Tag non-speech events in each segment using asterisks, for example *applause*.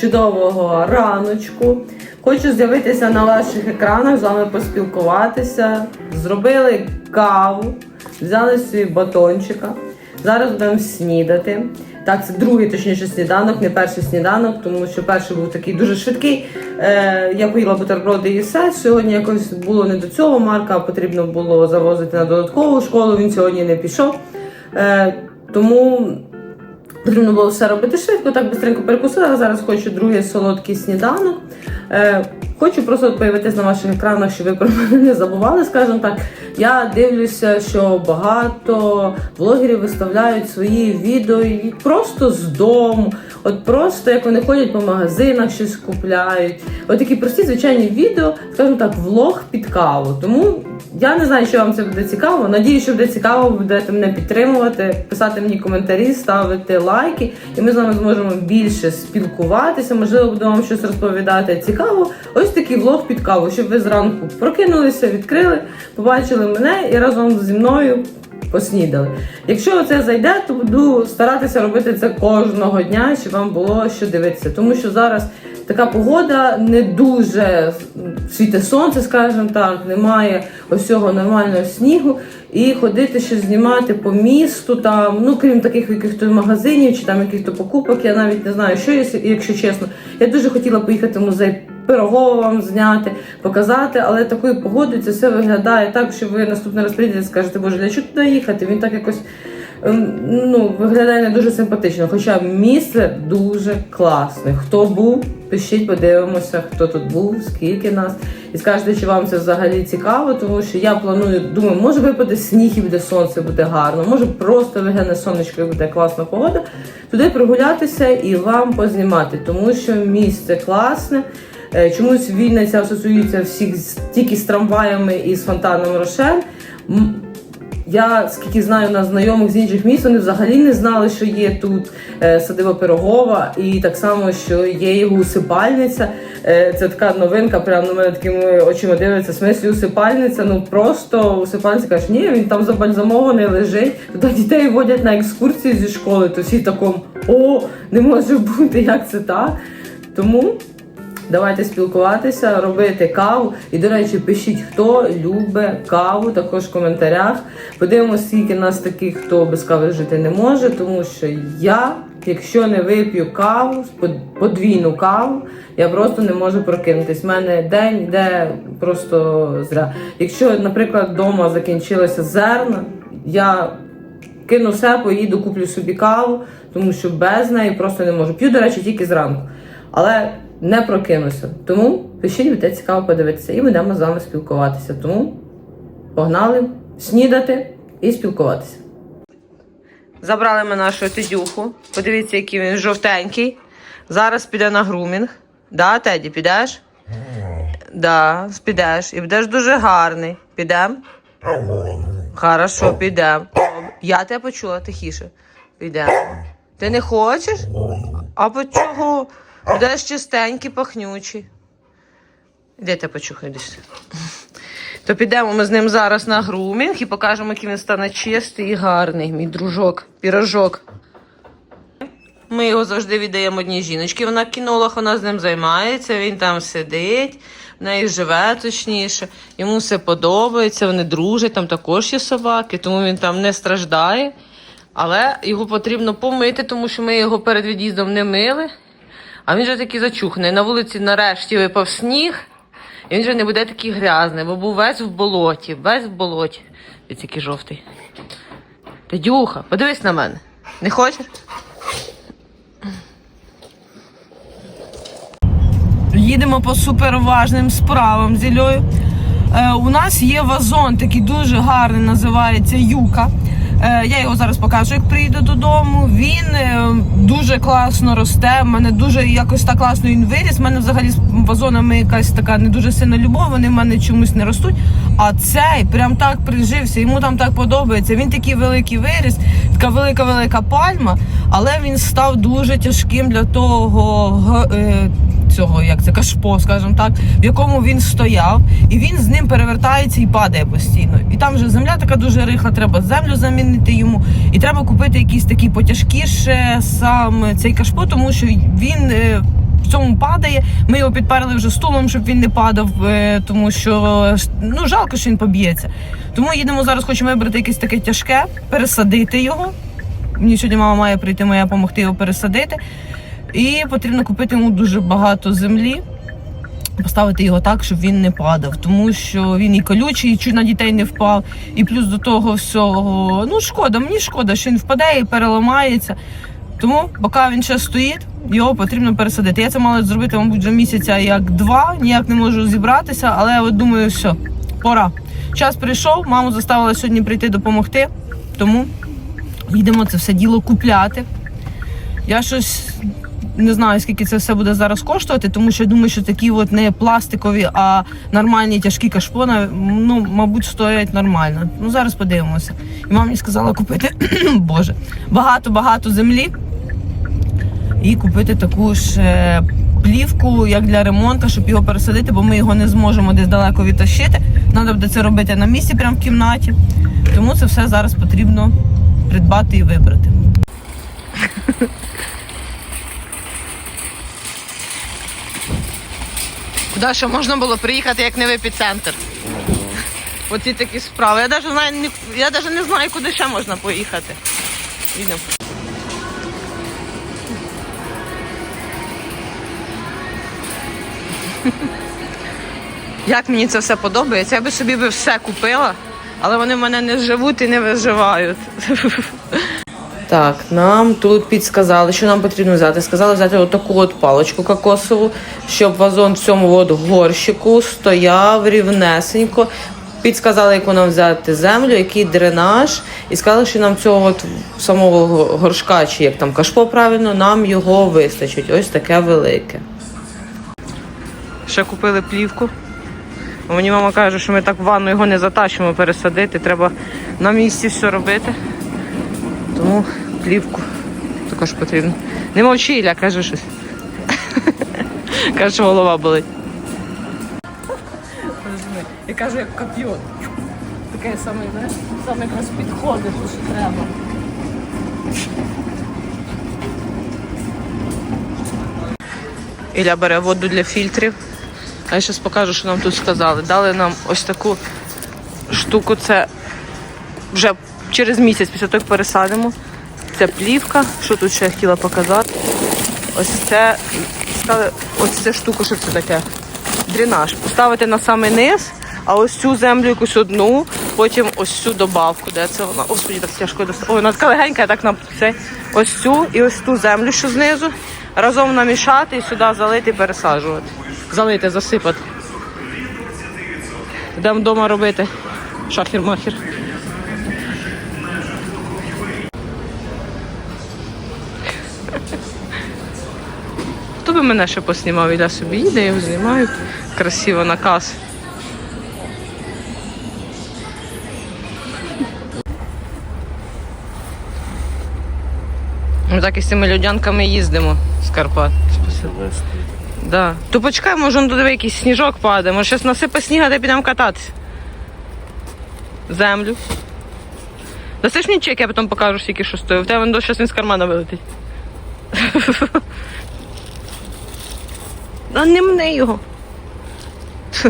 Чудового раночку. Хочу з'явитися на ваших екранах, з вами поспілкуватися. Зробили каву, взяли свій батончика. Зараз будемо снідати. Так, це другий, точніше, сніданок, не перший сніданок, тому що перший був такий дуже швидкий. Е, я поїла бутерброди і все. Сьогодні якось було не до цього. Марка потрібно було завозити на додаткову школу. Він сьогодні не пішов. Е, тому Потрібно було все робити швидко, так бистренько перекусила. Зараз хочу другий солодкий сніданок. Е, хочу просто появитись на ваших екранах, щоб ви про мене не забували, скажімо так. Я дивлюся, що багато блогерів виставляють свої відео і просто з дому. От просто як вони ходять по магазинах, щось купляють. От такі прості звичайні відео, скажімо так, влог під каву. Тому я не знаю, що вам це буде цікаво. Надію, що буде цікаво, будете мене підтримувати, писати мені коментарі, ставити лайки, і ми з вами зможемо більше спілкуватися. Можливо, буду вам щось розповідати цікаво. Ось такий влог під каву, щоб ви зранку прокинулися, відкрили, побачили мене і разом зі мною. Поснідали. Якщо це зайде, то буду старатися робити це кожного дня, щоб вам було що дивитися. Тому що зараз така погода не дуже світе сонце, скажімо так, немає ось цього нормального снігу. І ходити щось знімати по місту, там, ну крім таких якихось магазинів чи там якихось покупок, я навіть не знаю, що є, якщо чесно. Я дуже хотіла поїхати в музей пирогово вам зняти, показати, але такою погодою це все виглядає так, що ви наступний раз прийдете і скажете, боже, для чого туди їхати? Він так якось ну, виглядає не дуже симпатично. Хоча місце дуже класне. Хто був, пишіть, подивимося, хто тут був, скільки нас. І скажете, чи вам це взагалі цікаво, тому що я планую, думаю, може випаде сніг і буде сонце, буде гарно, може просто вигляне сонечко і буде класна погода. Туди прогулятися і вам познімати, тому що місце класне. Е, Чомусь Вінниця асоціюється всіх тільки з трамваями і з фонтаном Рошель. Я скільки знаю на знайомих з інших міст, вони взагалі не знали, що є тут е, садиба Пирогова, і так само, що є його усипальниця. Е, це така новинка, прямо на мене такими очима дивиться. В смислі усипальниця. Ну просто усипальниця каже, ні, він там забальзамований лежить. Туди дітей водять на екскурсії зі школи, то всі в такому о, не може бути, як це так. Тому Давайте спілкуватися, робити каву. І, до речі, пишіть, хто любить каву, також в коментарях. Подивимося, скільки нас таких, хто без кави жити не може, тому що я, якщо не вип'ю каву, подвійну каву, я просто не можу прокинутись. У мене день йде просто зря. Якщо, наприклад, вдома закінчилося зерна, я кину все, поїду, куплю собі каву, тому що без неї просто не можу. П'ю, до речі, тільки зранку. Але не прокинуся. Тому пишіть, буде цікаво подивитися, і будемо з вами спілкуватися. Тому погнали снідати і спілкуватися. Забрали ми нашу тедюху. Подивіться, який він жовтенький. Зараз піде на грумінг. Да, Теді, підеш? Да, підеш. І будеш дуже гарний. Підем? Хорошо, підем. Я тебе почула тихіше. Підем. Ти не хочеш? А по чого? Будеш чистенький, пахнючий. Де ти почухай десь? То підемо ми з ним зараз на грумінг і покажемо, який він стане чистий і гарний, мій дружок, пірожок. Ми його завжди віддаємо одній жіночці. Вона кінолог, вона з ним займається, він там сидить, в неї живе точніше. Йому все подобається, вони дружать, там також є собаки, тому він там не страждає. Але його потрібно помити, тому що ми його перед від'їздом не мили. А він же такий зачуханий. На вулиці нарешті випав сніг, і він вже не буде такий грязний, бо був весь в болоті, весь в болоті. Ось який жовтий. Тедюха, подивись на мене. Не хочеш? Їдемо по суперважним справам з Іллею. Е, у нас є вазон, такий дуже гарний, називається Юка. Е, я його зараз покажу, як приїду додому. Він е, дуже класно росте. У мене дуже якось так класно він виріс. У мене взагалі з вазонами якась така не дуже сильна любов. Вони в мене чомусь не ростуть. А цей прям так прижився. Йому там так подобається. Він такий великий виріс, така велика велика пальма, але він став дуже тяжким для того. Цього, як це кашпо, скажімо так, в якому він стояв, і він з ним перевертається і падає постійно. І там вже земля така дуже рихла, треба землю замінити йому, і треба купити якісь такі потяжкіше сам цей кашпо, тому що він. е, в цьому падає. Ми його підперли вже стулом, щоб він не падав, е, тому що ну жалко, що він поб'ється. Тому їдемо зараз, хочемо вибрати якесь таке тяжке, пересадити його. Мені сьогодні мама має прийти моя допомогти його пересадити. І потрібно купити йому дуже багато землі, поставити його так, щоб він не падав, тому що він і колючий, і чуть на дітей не впав. І плюс до того всього, ну шкода, мені шкода, що він впаде і переламається. Тому, поки він ще стоїть, його потрібно пересадити. Я це мала зробити, мабуть, вже місяця як два, ніяк не можу зібратися, але от думаю, все, пора. Час прийшов, маму заставила сьогодні прийти допомогти, тому їдемо це все діло купляти. Я щось не знаю, скільки це все буде зараз коштувати, тому що думаю, що такі от не пластикові, а нормальні тяжкі кашпони, ну, мабуть, стоять нормально. Ну, зараз подивимося. І мені сказала купити *clears throat* Боже, багато-багато землі і купити таку ж е, плівку, як для ремонту, щоб його пересадити, бо ми його не зможемо десь далеко відтащити. Треба буде це робити на місці, прямо в кімнаті. Тому це все зараз потрібно придбати і вибрати. Куди ще можна було приїхати, як не в епіцентр? Оці такі справи. Я навіть знаю, я навіть не знаю, куди ще можна поїхати. Їдемо. Як мені це все подобається, я би собі би все купила, але вони в мене не живуть і не виживають. Так, нам тут підсказали, що нам потрібно взяти. Сказали взяти отаку от паличку кокосову, щоб вазон в цьому от горщику стояв рівнесенько. Підсказали, яку нам взяти землю, який дренаж, і сказали, що нам цього от самого горшка, чи як там кашпо правильно, нам його вистачить. Ось таке велике. Ще купили плівку. Мені мама каже, що ми так в ванну його не затащимо пересадити. Треба на місці все робити. Тому плівку також потрібно. Не мовчи, Ілля, каже щось. Каже, що голова болить. Я кажу, як коп'йон. Таке саме, знаєш, саме якраз підходить, що треба. Ілля бере воду для фільтрів. А я зараз покажу, що нам тут сказали. Дали нам ось таку штуку. Це вже через місяць після того, як пересадимо. Це плівка. Що тут ще я хотіла показати? Ось це ось ця штука, що це таке? Дренаж. Поставити на самий низ, а ось цю землю якусь одну, потім ось цю добавку. Де це вона? Господи, так тяжко достати. Ой, вона така легенька, я так на це. Ось цю і ось ту землю, що знизу. Разом намішати і сюди залити і пересаджувати. Залити, засипати. Йдемо вдома робити. Шахір-махір. Би мене ще поснімав, я собі їде, його знімають. Красиво наказ. Ми так і з цими людянками їздимо з Карпат. Да. То почекай, може, он туди якийсь сніжок падає. Може, зараз насипе сніга, де підемо кататися. Землю. Дасиш мені чек, я потім покажу, скільки що стоїть. В тебе зараз він з кармана вилетить. *laughs* А не мне його. *laughs*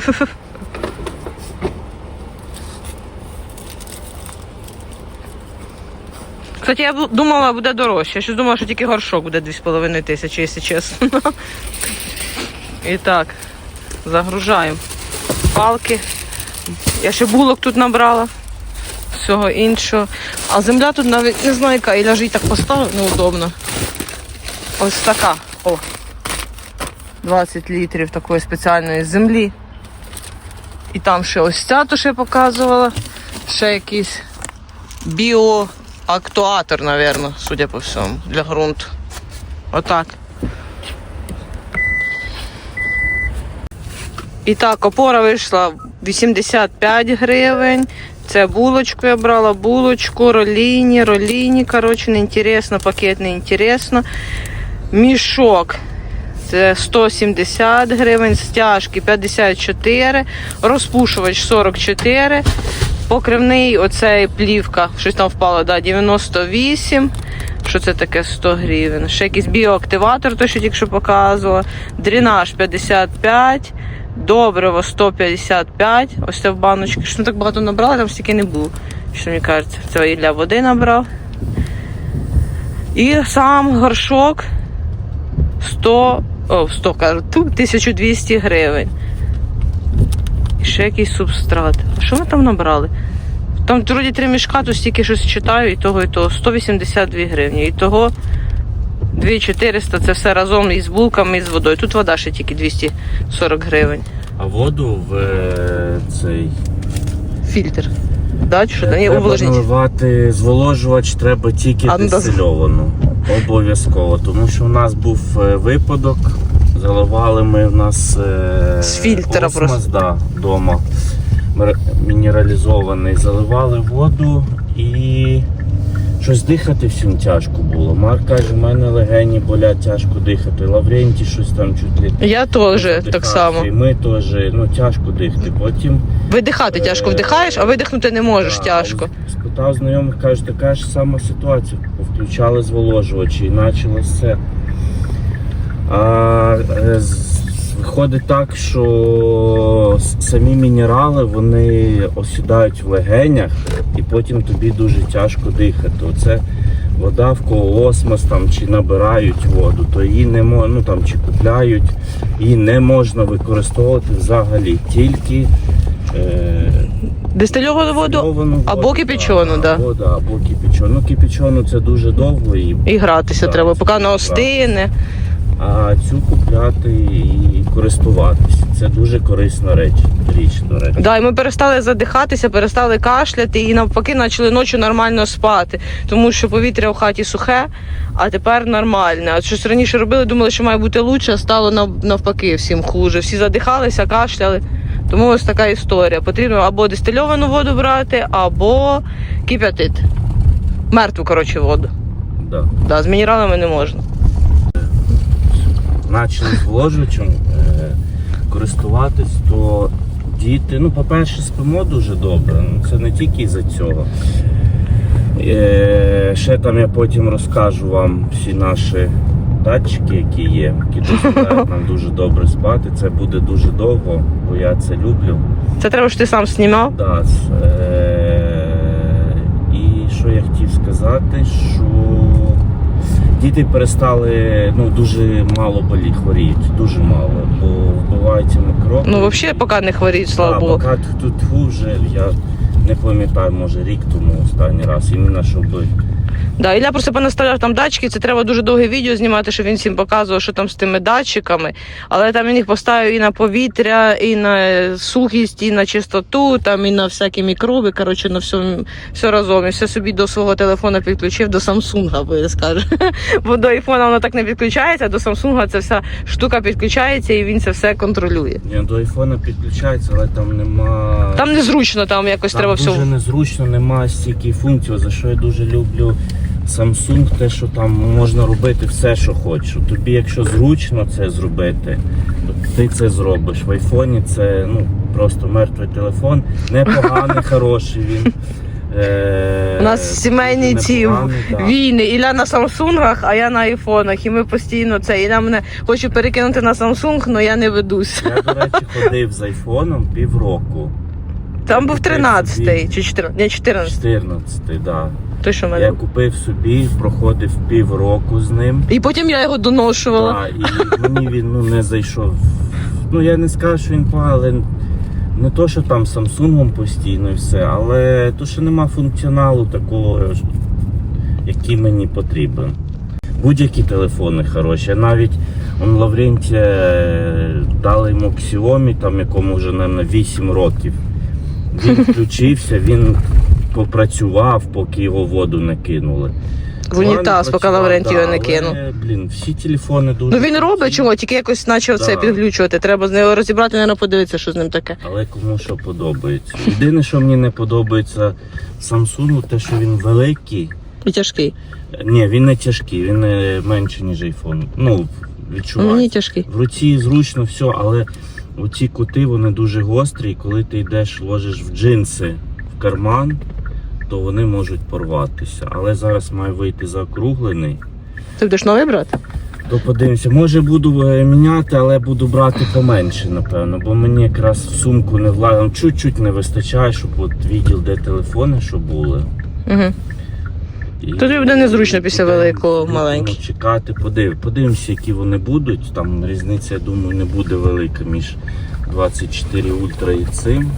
Кстати, я думала, буде дорожче. Я щось думала, що тільки горшок буде 2,5 тисячі, якщо чесно. *laughs* І так, загружаємо палки. Я ще булок тут набрала. Всього іншого. А земля тут навіть не знаю, яка. І лежить так поставив, неудобно. Ось така. О. 20 літрів такої спеціальної землі. І там ще ось ця, то я показувала. Ще якийсь біоактуатор, напевно, судя по всьому, для ґрунту. Отак. І так, опора вийшла 85 гривень. Це булочку я брала, булочку, роліні, роліні, коротше, неінтересно, пакет неінтересно. Мішок це 170 гривень, стяжки 54, розпушувач 44, покривний оцей плівка, щось там впало, да, 98. Що це таке 100 гривень? Ще якийсь біоактиватор, той, що тільки що показувала. Дренаж 55, добриво 155. Ось це в баночці. Що ми так багато набрали, там стільки не було. Що мені кажеться, це і для води набрав. І сам горшок 100, о, 100 кажу, ту, 1200 гривень. І ще якийсь субстрат. А що ми там набрали? Там вроді три мішка, то стільки щось читаю, і того, і того 182 гривні. І того 2400 це все разом із булками і з водою. Тут вода ще тільки 240 гривень. А воду в е, цей Фільтр. Да, чи що? Ні, треба увлажніть. наливати зволожувач треба тільки А, ну, да. дистильовану. Обов'язково. Тому що у нас був е, випадок. Заливали ми в нас е, З фільтра осмос, просто. Да, вдома мінералізований. Заливали воду і щось дихати всім тяжко було. Марк каже, в мене легені болять, тяжко дихати. Лаврентій щось там чуть ли. Я теж так само. І ми теж ну, тяжко дихати. Потім Видихати тяжко вдихаєш, а видихнути не можеш а, тяжко. Спитав знайомих, каже, така ж сама ситуація. Повключали зволожувачі і почалось все. А, е, виходить так, що самі мінерали вони осідають в легенях і потім тобі дуже тяжко дихати. Оце вода в кого осмос там чи набирають воду, то її не мо- ну, там, чи купляють, її не можна використовувати взагалі тільки. Е, Дистильовану воду Дистильовану або кипячену, да. Або, да, або кипячену. Ну, кипячену це дуже довго, і, і гратися Да, треба, поки не остине. а цю купляти і користуватися. Це дуже корисна реч, річ, до речі. Да, і ми перестали задихатися, перестали кашляти і навпаки почали ночі нормально спати, тому що повітря в хаті сухе, а тепер нормальне. А щось раніше робили, думали, що має бути лучше, а стало нав- навпаки всім хуже. Всі задихалися, кашляли. Тому ось така історія. Потрібно або дистильовану воду брати, або кип'ятити. Мертву, коротше, воду. Да. Да, з мінералами не можна. Почали зволожувачем е, користуватись, то діти, ну, по-перше, спимо дуже добре. Ну, це не тільки із-за цього. Е, ще там я потім розкажу вам всі наші датчики, які є, які дозволяють *laughs* нам дуже добре спати. Це буде дуже довго, бо я це люблю. Це треба, щоб ти сам знімав. Да, е, і що я хотів сказати, що діти перестали ну, дуже мало болі хворіють, дуже мало, бо вбиваються мікроби. Ну, взагалі, поки не хворіють, слава Да, Богу. Поки тут вже я не пам'ятаю, може рік тому останній раз, іменно щоб Да, Ілля просто понаставляв там датчики, це треба дуже довге відео знімати, щоб він всім показував, що там з тими датчиками. Але там він їх поставив і на повітря, і на сухість, і на чистоту, там і на всякі мікроби. Коротше, на все, все разом. І все собі до свого телефона підключив до Самсунга, бо я скажу. *laughs* Бо до айфона воно так не підключається, а до Самсунга ця вся штука підключається і він це все контролює. Ні, до айфона підключається, але там нема. Там незручно, там якось Там треба дуже все. незручно, немає стільки функцій, за що я дуже люблю Samsung, те, що там можна робити все, що хочеш. Тобі, якщо зручно це зробити, то ти це зробиш. В айфоні це ну, просто мертвий телефон, непоганий, *laughs* хороший він. Е, У нас сімейні ці війни. Ілля на Самсунгах, а я на айфонах. І ми постійно це. Ілля мене хоче перекинути на Samsung, але я не ведусь. Я, до речі, ходив з айфоном півроку. Там був Купив 13-й чи 14, не 14. 14, так. Той, що в мене. Я купив собі, проходив півроку з ним. І потім я його доношувала. Так, і мені він ну, не зайшов. Ну я не скажу, що він поганий, але не то, що там Samsung постійно і все, але то, що нема функціоналу такого, який мені потрібен. Будь-які телефони хороші. Навіть он Лаврентія е, дали йому Xiaomi, там якому вже на 8 років. Він включився, він попрацював, поки його воду не кинули. В унітаз, поки да, не кинув. Блін, всі телефони дуже. Ну він робить чого, тільки якось почав це Да. підглючувати. Треба з нього розібрати, не подивитися, що з ним таке. Але кому що подобається. Єдине, що мені не подобається Samsung, те, що він великий. І тяжкий. Ні, він не тяжкий, він не менше, ніж iPhone. Ну, відчувається. Мені тяжкий. В руці зручно все, але оці кути вони дуже гострі, і коли ти йдеш, ложиш в джинси в карман, то вони можуть порватися. Але зараз має вийти заокруглений. Ти будеш новий брати? То подивимося, може буду е, міняти, але буду брати поменше, напевно, бо мені якраз в сумку не влазить, чуть-чуть не вистачає, щоб от відділ, де телефони, щоб були. Угу. І Тобі буде незручно після будемо- великого, будемо маленький. Чекати, подив, подивимося, які вони будуть. Там різниця, я думаю, не буде велика між 24 ультра і цим.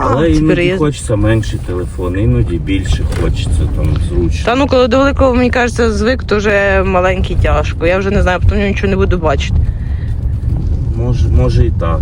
Але іноді я... хочеться менший телефон, іноді більше хочеться там зручно. Та ну коли до великого, мені кажеться, звик, то вже маленький тяжко. Я вже не знаю, потім нічого не буду бачити. Може, може і так.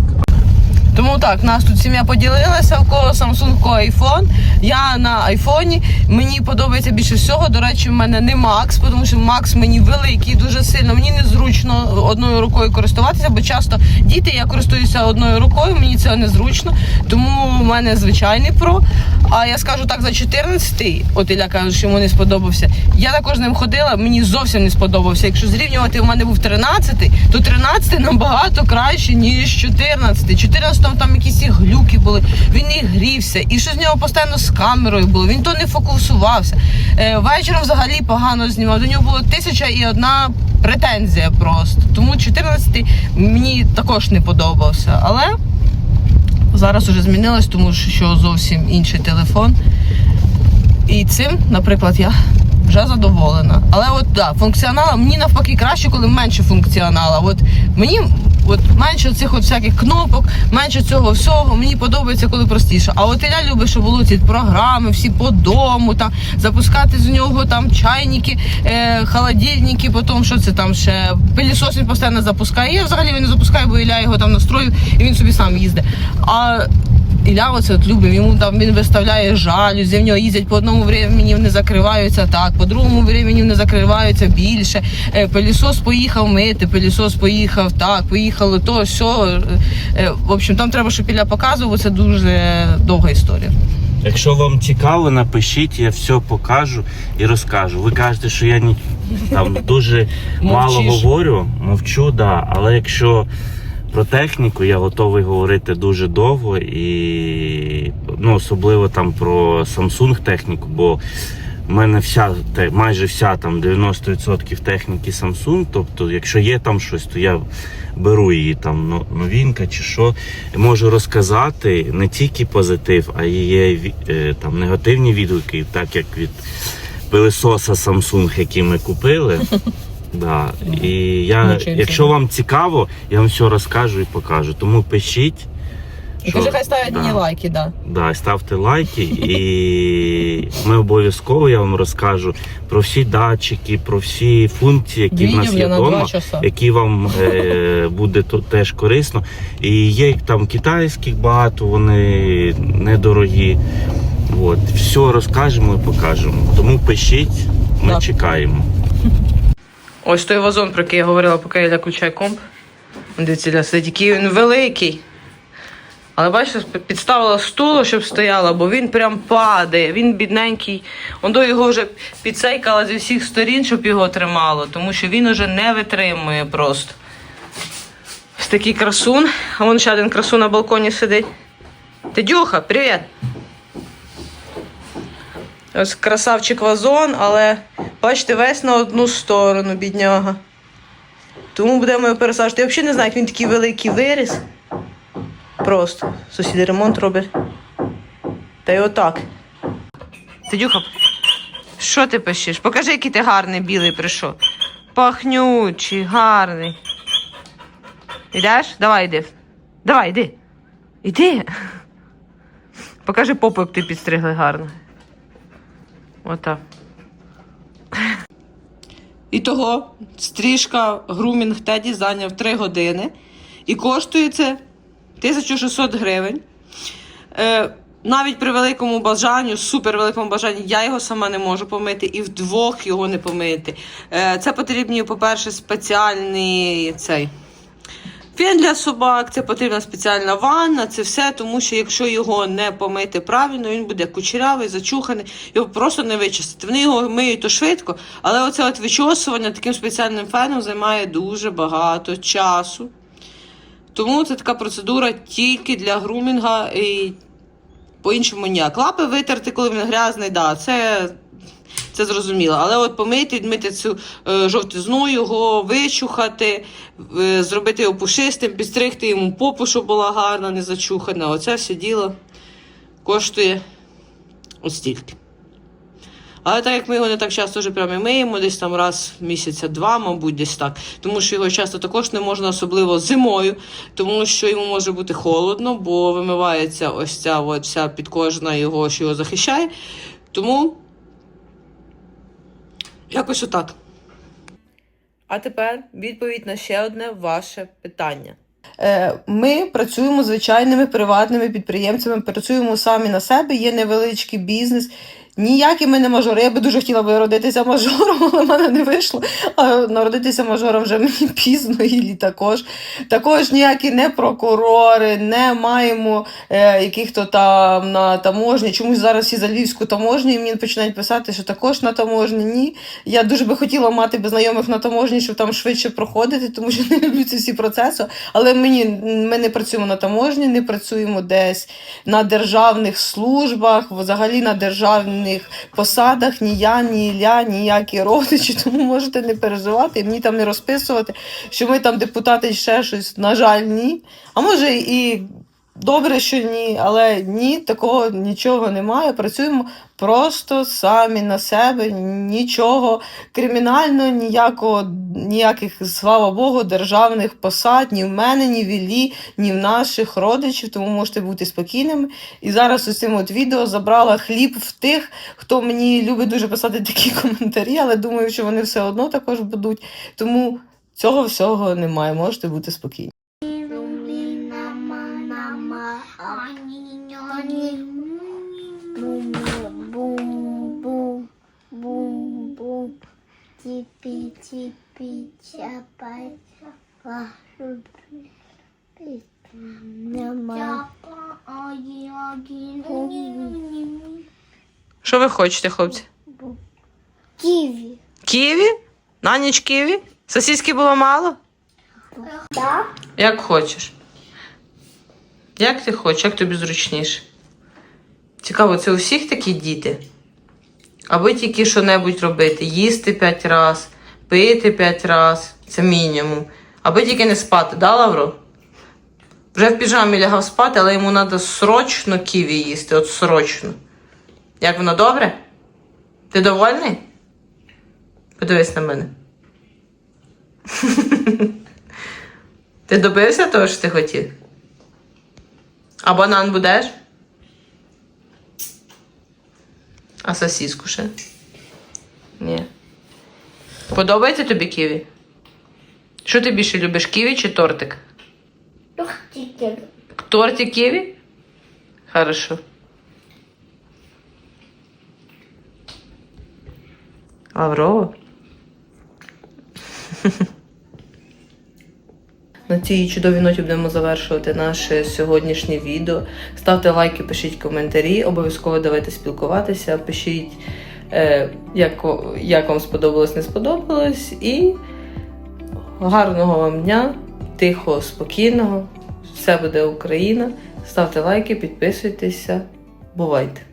Тому так, нас тут сім'я поділилася, в кого Samsung, в кого iPhone. Я на айфоні. Мені подобається більше всього. До речі, в мене не Max, тому що Max мені великий, дуже сильно. Мені незручно одною рукою користуватися, бо часто діти, я користуюся одною рукою, мені це незручно. Тому в мене звичайний Pro. А я скажу так, за 14-й, от Ілля каже, що йому не сподобався. Я також ним ходила, мені зовсім не сподобався. Якщо зрівнювати, у мене був 13-й, то 13-й набагато краще, ніж 14-й. 14 там там якісь і глюки були, він і грівся, і що з нього постійно з камерою було, він то не фокусувався. Е, вечором взагалі погано знімав. До нього було тисяча і одна претензія просто. Тому 14-й мені також не подобався. Але зараз уже змінилось, тому що зовсім інший телефон. І цим, наприклад, я вже задоволена. Але от да, функціонала мені навпаки краще, коли менше функціонала. От мені от менше цих от всяких кнопок, менше цього всього. Мені подобається, коли простіше. А от я люблю, щоб були ці програми, всі по дому, там запускати з нього там чайники, е, холодильники, потім що це там ще пилісос він постійно запускає. Я взагалі він не запускаю, бо Ілля його там настрою і він собі сам їздить. А Ілля оце от любить, йому там він виставляє жалюзі, в нього їздять по одному времені не закриваються так, по другому времені не закриваються більше. Е, Пилісос поїхав мити, пилісос поїхав так, поїхало то, що. В общем, там треба, щоб Ілля показував, це дуже довга історія. Якщо вам цікаво, напишіть, я все покажу і розкажу. Ви кажете, що я ні, там дуже мало говорю, мовчу, да. Але якщо про техніку, я готовий говорити дуже довго і ну, особливо там про Samsung техніку, бо в мене вся майже вся там 90% техніки Samsung. Тобто, якщо є там щось, то я беру її там ну, новинка чи що. Можу розказати не тільки позитив, а й є е, там негативні відгуки, так як від пилисоса Samsung, який ми купили. Да. І я, Нічого якщо вам цікаво, я вам все розкажу і покажу. Тому пишіть. І кажи, хай ставлять да. мені лайки, да. Да, ставте лайки, і ми обов'язково я вам розкажу про всі датчики, про всі функції, які в нас є на два вдома, часа. які вам е, буде то, теж корисно. І є там китайських багато, вони недорогі. От, все розкажемо і покажемо. Тому пишіть, ми Так. чекаємо. Ось той вазон, про який я говорила, поки я включаю комп. Дивіться, сидить, який він великий. Але бачите, підставила стулу, щоб стояла, бо він прям падає. Він бідненький. Он його вже підсейкала зі всіх сторін, щоб його тримало, тому що він уже не витримує просто. Ось такий красун. А вон ще один красун на балконі сидить. Тедюха, привіт! Ось красавчик вазон, але бачите, весь на одну сторону, бідняга. Тому будемо його пересаджувати. Я взагалі не знаю, як він такий великий виріс. Просто. Сусіди ремонт роблять. Та й отак. Тедюха, що ти пишеш? Покажи, який ти гарний білий прийшов. Пахнючий, гарний. Ідеш? Давай йди. Давай, йди. Іди. Покажи попу, як ти підстригли гарно. Отак. І того стрижка грумінг Теді зайняв 3 години. І коштує це 1600 гривень. Е, навіть при великому бажанню, супер великому бажанні, я його сама не можу помити і вдвох його не помити. Е, це потрібні, по-перше, спеціальний цей фен для собак, це потрібна спеціальна ванна, це все, тому що якщо його не помити правильно, він буде кучерявий, зачуханий, його просто не вичистити. Вони його миють то швидко, але оце от вичосування таким спеціальним феном займає дуже багато часу. Тому це така процедура тільки для грумінга і по-іншому ніяк. Лапи витерти, коли він грязний, да, це, це зрозуміло. Але от помити, відмити цю е, жовтизну, його вичухати, е, зробити його пушистим, підстригти йому попу, щоб була гарна, не зачухана. Оце все діло коштує ось стільки. Але так як ми його не так часто вже прямо миємо, десь там раз в місяця два, мабуть, десь так. Тому що його часто також не можна, особливо зимою, тому що йому може бути холодно, бо вимивається ось ця от вся підкожна його, що його захищає. Тому якось отак. А тепер відповідь на ще одне ваше питання. Е, Ми працюємо звичайними приватними підприємцями, працюємо самі на себе, є невеличкий бізнес. Ніякі ми не мажори. Я би дуже хотіла би родитися мажором, *laughs* але в мене не вийшло. А народитися мажором вже мені *laughs* пізно і також. Також ніякі не прокурори, не маємо е, яких-то там на таможні. Чомусь зараз всі за львівську таможню і мені починають писати, що також на таможні. Ні. Я дуже би хотіла мати би знайомих на таможні, щоб там швидше проходити, тому що *laughs* не люблю ці всі процеси. Але мені ми не працюємо на таможні, не працюємо десь на державних службах, взагалі на державних посадах. Ні я, ні Ілля, ніякі родичі, *laughs* тому можете не переживати і мені там не розписувати, що ми там депутати ще щось. На жаль, ні. А може і добре, що ні, але ні, такого нічого немає. Працюємо просто самі на себе, нічого кримінально, ніякого, ніяких, слава Богу, державних посад ні в мене, ні в Іллі, ні в наших родичів, тому можете бути спокійними. І зараз ось цим от відео забрала хліб в тих, хто мені любить дуже писати такі *laughs* коментарі, але думаю, що вони все одно також будуть. Тому цього всього немає, можете бути спокійні. Nama agi agi Що ви хочете, хлопці? киви Києві? На ніч Києві? Сосиски було мало? да Як хочеш. Як ти хочеш, як тобі зручніше? Цікаво, це у всіх такі діти? Аби тільки що-небудь робити, їсти п'ять раз, пити п'ять раз, це мінімум. Аби тільки не спати, да, Лавро? Вже в піжамі лягав спати, але йому треба срочно ківі їсти, от срочно. Як воно добре? Ти довольний? Подивись на мене. *laughs* Ти добився того, що ти хотів? А банан будеш? А сосиску ще? Ні. Подобається тобі ківі? Що ти більше любиш, ківі чи тортик? тортик Тортик ківі? Хорошо. Лаврово? *laughs* На цій чудовій ноті будемо завершувати наше сьогоднішнє відео. Ставте лайки, пишіть коментарі, обов'язково давайте спілкуватися, пишіть, е, як, як вам сподобалось, не сподобалось. І гарного вам дня, тихого, спокійного. Все буде Україна. Ставте лайки, підписуйтеся. Бувайте!